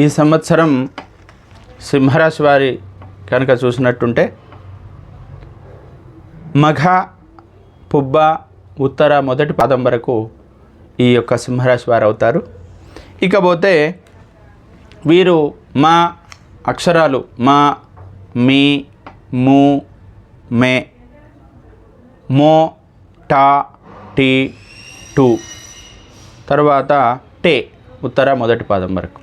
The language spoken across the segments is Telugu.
ఈ సంవత్సరం సింహరాశి వారి కనుక చూసినట్టుంటే మఘ పుబ్బ ఉత్తర మొదటి పాదం వరకు ఈ యొక్క సింహరాశి వారు అవుతారు. ఇకపోతే వీరు మా అక్షరాలు మా మీ ము మే మో టా టీ టు. తర్వాత టే ఉత్తర మొదటి పాదం వరకు.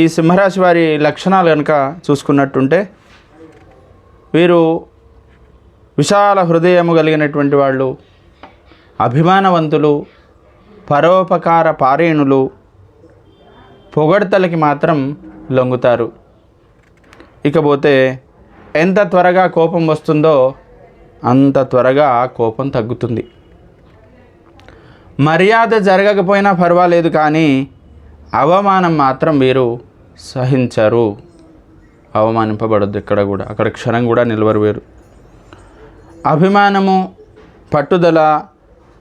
ఈ సింహరాశి వారి లక్షణాలు కనుక చూసుకున్నట్టుంటే వీరు విశాల హృదయము కలిగినటువంటి వాళ్ళు అభిమానవంతులు పరోపకార పారేణులు పొగడ్తలకి మాత్రం లొంగుతారు. ఇకపోతే ఎంత త్వరగా కోపం వస్తుందో అంత త్వరగా కోపం తగ్గుతుంది. మర్యాద జరగకపోయినా పర్వాలేదు కానీ అవమానం మాత్రం వీరు సహించరు. అవమానింపబడద్దు ఇక్కడ కూడా. అక్కడ క్షణం కూడా నిలవరు వేరు అభిమానము పట్టుదల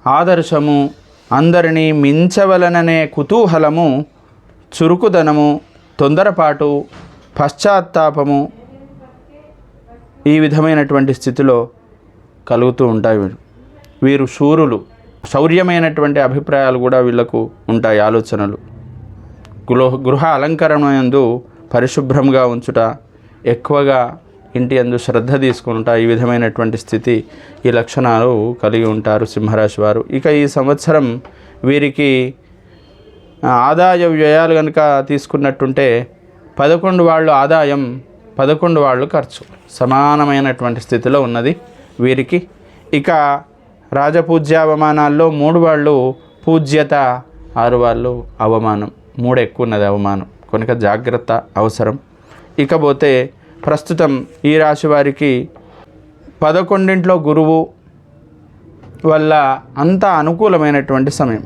ఆదర్శము అందరినీ మించవలననే కుతూహలము చురుకుదనము తొందరపాటు పశ్చాత్తాపము ఈ విధమైనటువంటి స్థితిలో కలుగుతూ ఉంటాయి వీరు. వీరు శూరులు. శౌర్యమైనటువంటి అభిప్రాయాలు కూడా వీళ్ళకు ఉంటాయి ఆలోచనలు. గృహ గృహ అలంకరణ యందు పరిశుభ్రంగా ఉంచుట ఎక్కువగా ఇంటి అందు శ్రద్ధ తీసుకుంటా ఈ విధమైనటువంటి స్థితి ఈ లక్షణాలు కలిగి ఉంటారు సింహరాశి వారు. ఇక ఈ సంవత్సరం వీరికి ఆదాయ వ్యయాలు కనుక తీసుకున్నట్టుంటే పదకొండు వాళ్ళు ఆదాయం పదకొండు వాళ్ళు ఖర్చు. సమానమైనటువంటి స్థితిలో ఉన్నది వీరికి. ఇక రాజపూజ్య అవమానాల్లో మూడు వాళ్ళు పూజ్యత ఆరు వాళ్ళు అవమానం. మూడు ఎక్కువ ఉన్నది అవమానం. కనుక జాగ్రత్త అవసరం. ఇకపోతే ప్రస్తుతం ఈ రాశి వారికి పదకొండింట్లో గురువు వల్ల అంత అనుకూలమైనటువంటి సమయం.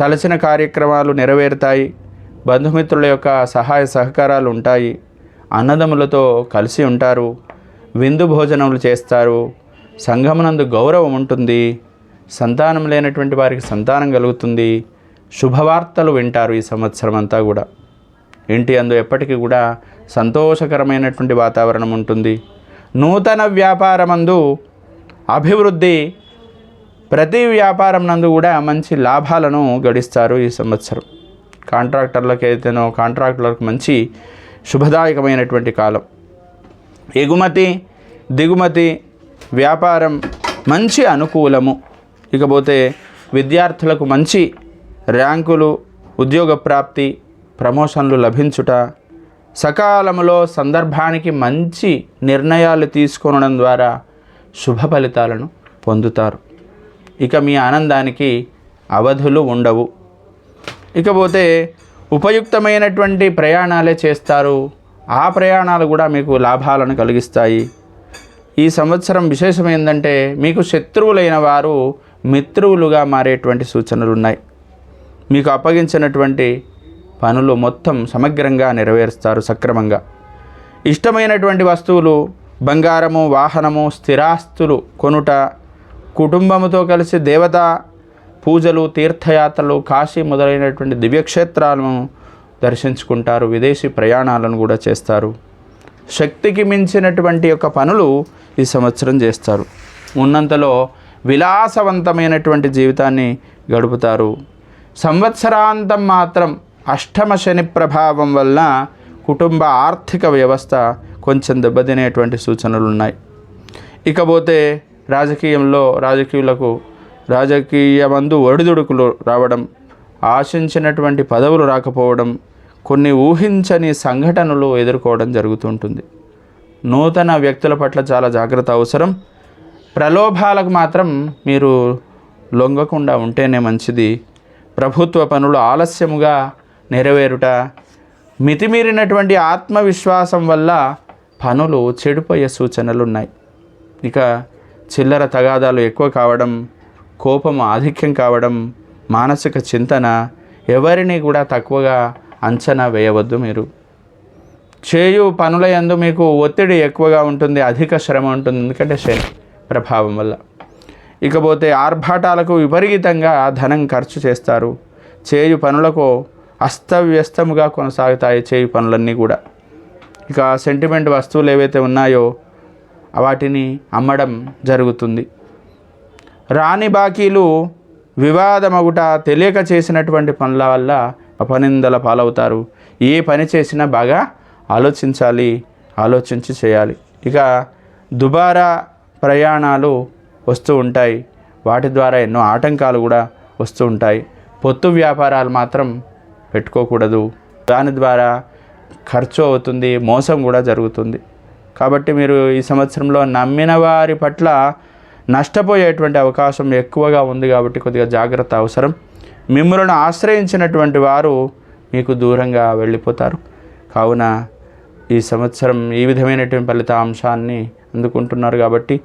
తలచిన కార్యక్రమాలు నెరవేరుతాయి. బంధుమిత్రుల యొక్క సహాయ సహకారాలు ఉంటాయి. అన్నదమ్ములతో కలిసి ఉంటారు. విందు భోజనములు చేస్తారు. సంఘమునందు గౌరవం ఉంటుంది. సంతానం లేనటువంటి వారికి సంతానం కలుగుతుంది. శుభవార్తలు వింటారు ఈ సంవత్సరం అంతా కూడా. ఇంటి అందు ఎప్పటికీ కూడా సంతోషకరమైనటువంటి వాతావరణం ఉంటుంది. నూతన వ్యాపారమందు అభివృద్ధి ప్రతి వ్యాపారం నందు కూడా మంచి లాభాలను గడిస్తారు ఈ సంవత్సరం. కాంట్రాక్టర్లకు అయితేనో కాంట్రాక్టర్లకు మంచి శుభదాయకమైనటువంటి కాలం. ఎగుమతి దిగుమతి వ్యాపారం మంచి అనుకూలము. ఇకపోతే విద్యార్థులకు మంచి ర్యాంకులు ఉద్యోగ ప్రాప్తి ప్రమోషన్లు లభించుట సకాలంలో సందర్భానికి మంచి నిర్ణయాలు తీసుకొనడం ద్వారా శుభ ఫలితాలను పొందుతారు. ఇక మీ ఆనందానికి అవధులు ఉండవు. ఇకపోతే ఉపయుక్తమైనటువంటి ప్రయాణాలే చేస్తారు. ఆ ప్రయాణాలు కూడా మీకు లాభాలను కలిగిస్తాయి. ఈ సంవత్సరం విశేషం ఏంటంటే మీకు శత్రువులైన వారు మిత్రువులుగా మారేటువంటి సూచనలు ఉన్నాయి మీకు అప్పగించినటువంటి పనులు మొత్తం సమగ్రంగా నెరవేరుస్తారు సక్రమంగా. ఇష్టమైనటువంటి వస్తువులు బంగారము వాహనము స్థిరాస్తులు కొనుట కుటుంబముతో కలిసి దేవత పూజలు తీర్థయాత్రలు కాశీ మొదలైనటువంటి దివ్యక్షేత్రాలను దర్శించుకుంటారు విదేశీ ప్రయాణాలను కూడా చేస్తారు. శక్తికి మించినటువంటి యొక్క పనులు ఈ సంవత్సరం చేస్తారు. ఉన్నంతలో విలాసవంతమైనటువంటి జీవితాన్ని గడుపుతారు. సంవత్సరాంతం మాత్రం అష్టమ శని ప్రభావం వల్ల కుటుంబ ఆర్థిక వ్యవస్థ కొంచెం దెబ్బతినేటువంటి సూచనలు ఉన్నాయి ఇకపోతే రాజకీయంలో రాజకీయులకు రాజకీయమందు ఒడిదుడుకులు రావడం ఆశించినటువంటి పదవులు రాకపోవడం కొన్ని ఊహించని సంఘటనలు ఎదుర్కోవడం జరుగుతుంటుంది. నూతన వ్యక్తుల పట్ల చాలా జాగ్రత్త అవసరం. ప్రలోభాలకు మాత్రం మీరు లొంగకుండా ఉంటేనే మంచిది. ప్రభుత్వ పనులు ఆలస్యముగా నెరవేరుట మితిమీరినటువంటి ఆత్మవిశ్వాసం వల్ల పనులు చెడిపోయే సూచనలు ఉన్నాయి ఇక చిల్లర తగాదాలు ఎక్కువ కావడం కోపం ఆధిక్యం కావడం మానసిక చింతన ఎవరిని కూడా తక్కువగా అంచనా వేయవద్దు మీరు. చేయు పనుల యందు మీకు ఒత్తిడి ఎక్కువగా ఉంటుంది అధిక శ్రమ ఉంటుంది ఎందుకంటే శని ప్రభావం వల్ల. ఇకపోతే ఆర్భాటాలకు విపరీతంగా ధనం ఖర్చు చేస్తారు. చేయు పనులకు అస్తవ్యస్తముగా కొనసాగుతాయి చేయి పనులన్నీ కూడా. ఇక సెంటిమెంట్ వస్తువులు ఏవైతే ఉన్నాయో వాటిని అమ్మడం జరుగుతుంది. రాని బాకీలు వివాదమగుట తెలియక చేసినటువంటి పనుల వల్ల అపనిందల పాలవుతారు. ఏ పని చేసినా బాగా ఆలోచించాలి ఆలోచించి చేయాలి. ఇక దుబారా ప్రయాణాలు వస్తూ ఉంటాయి. వాటి ద్వారా ఎన్నో ఆటంకాలు కూడా వస్తూ ఉంటాయి. పొత్తు వ్యాపారాలు మాత్రం పెట్టుకోకూడదు. దాని ద్వారా ఖర్చు అవుతుంది మోసం కూడా జరుగుతుంది. కాబట్టి మీరు ఈ సంవత్సరంలో నమ్మిన వారి పట్ల నష్టపోయేటువంటి అవకాశం ఎక్కువగా ఉంది కాబట్టి కొద్దిగా జాగ్రత్త అవసరం. మిమ్మల్ని ఆశ్రయించినటువంటి వారు మీకు దూరంగా వెళ్ళిపోతారు. కావున ఈ సంవత్సరం ఈ విధమైనటువంటి ఫలితాంశాన్ని అందుకుంటున్నారు కాబట్టి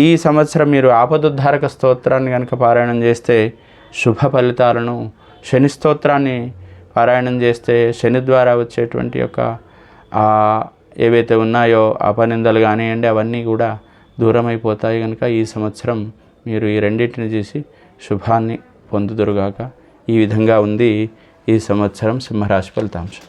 ఈ సంవత్సరం మీరు ఆపదుద్ధారక స్తోత్రాన్ని కనుక పారాయణం చేస్తే శుభ ఫలితాలను శని స్తోత్రాన్ని పారాయణం చేస్తే శని ద్వారా వచ్చేటువంటి యొక్క ఏవైతే ఉన్నాయో అపనిందలు కానివ్వండి అవన్నీ కూడా దూరమైపోతాయి కనుక ఈ సంవత్సరం మీరు ఈ రెండింటిని చేసి శుభాన్ని పొందుదురుగాక. ఈ విధంగా ఉంది ఈ సంవత్సరం సింహరాశి ఫలితాంశం.